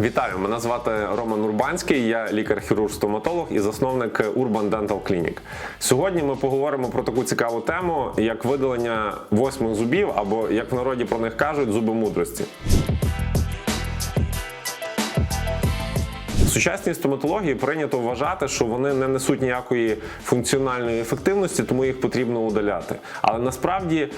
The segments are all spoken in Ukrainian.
Вітаю, мене звати Роман Урбанський, я лікар-хірург-стоматолог і засновник Urban Dental Clinic. Сьогодні ми поговоримо про таку цікаву тему, як видалення восьмих зубів, або як в народі про них кажуть, зуби мудрості. В сучасній стоматології прийнято вважати, що вони не несуть ніякої функціональної ефективності, тому їх потрібно удаляти. Але насправді.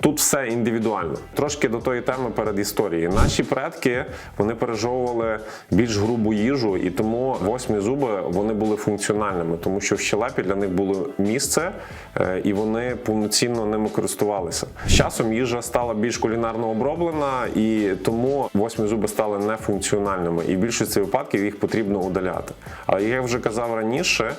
Тут все індивідуально. Трошки до тої теми перед історією. Наші предки вони пережовували більш грубу їжу, і тому восьмі зуби вони були функціональними, тому що в щелепі для них було місце, е, і вони повноцінно ними користувалися. З часом їжа стала більш кулінарно оброблена, і тому восьмі зуби стали нефункціональними. І в більшості випадків їх потрібно удаляти. Але як я вже казав раніше.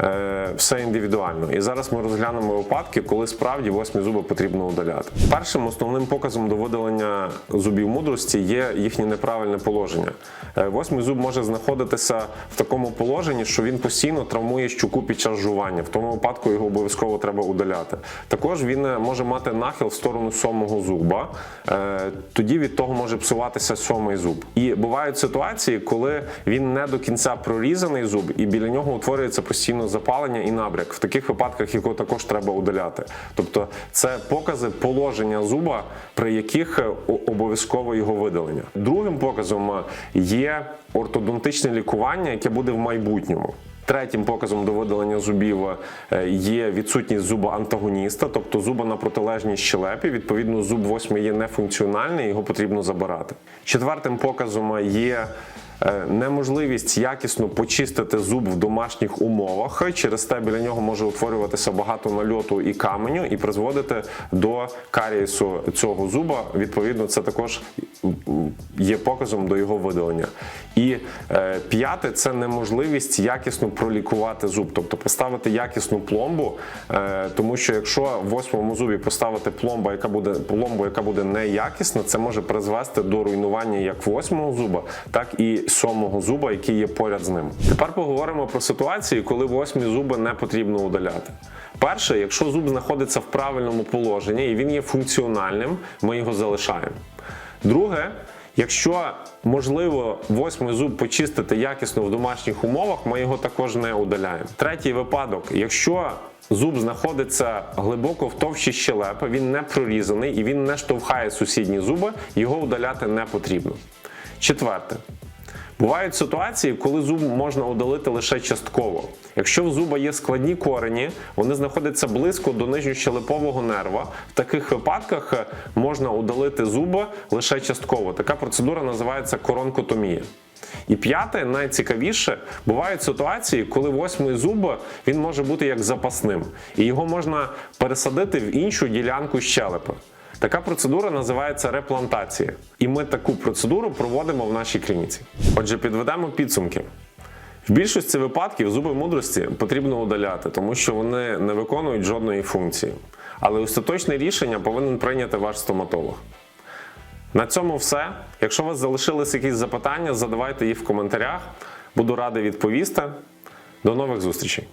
Е, все індивідуально. І зараз ми розглянемо випадки, коли справді восьмі зуби потрібно удаляти. Першим основним показом до видалення зубів мудрості є їхнє неправильне положення. Е, Восьмий зуб може знаходитися в такому положенні, що він постійно травмує щуку під час жування. В тому випадку його обов'язково треба удаляти. Також він е, може мати нахил в сторону сьомого зуба. Е, Тоді від того може псуватися сьомий зуб. І бувають ситуації, коли він не до кінця прорізаний зуб, і біля нього утворюється постійно запалення і набряк. В таких випадках його також треба удаляти. Тобто це покази положення зуба, при яких е, обов'язково його видалення. Другим показом е, є ортодонтичне лікування, яке буде в майбутньому. Третім показом до видалення зубів е, є відсутність зуба антагоніста, тобто зуба на протилежній щелепі. Відповідно, зуб восьмий є нефункціональний, його потрібно забирати. Четвертим показом є неможливість якісно почистити зуб в домашніх умовах. Через те біля нього може утворюватися багато нальоту і каменю і призводити до карієсу цього зуба. Відповідно, це також є показом до його видалення. І е, п'яте це неможливість якісно пролікувати зуб, тобто поставити якісну пломбу, е, тому що якщо в восьмому зубі поставити пломбу, яка буде пломбу, яка буде неякісна, це може призвести до руйнування як восьмого зуба, так і сьомого зуба, який є поряд з ним. Тепер поговоримо про ситуації, коли восьмі зуби не потрібно удаляти. Перше, якщо зуб знаходиться в правильному положенні і він є функціональним, ми його залишаємо. Друге, якщо можливо восьмий зуб почистити якісно в домашніх умовах, ми його також не удаляємо. Третій випадок, якщо зуб знаходиться глибоко в товщі щелепи, він не прорізаний і він не штовхає сусідні зуби, його удаляти не потрібно. Четверте. Бувають ситуації, коли зуб можна удалити лише частково. Якщо в зуба є складні корені, вони знаходяться близько до нижньощелепового нерва. В таких випадках е, можна удалити зуби лише частково. Така процедура називається коронкотомія. І п'яте, найцікавіше, бувають ситуації, коли восьмий зуб він може бути як запасним, і його можна пересадити в іншу ділянку щелепи. Така процедура називається реплантація. І ми таку процедуру проводимо в нашій клініці. Отже, підведемо підсумки. В більшості випадків зуби мудрості потрібно удаляти, тому що вони не виконують жодної функції. Але остаточне рішення повинен прийняти ваш стоматолог. На цьому все. Якщо у вас залишились якісь запитання, задавайте їх в коментарях. Буду радий відповісти. До нових зустрічей!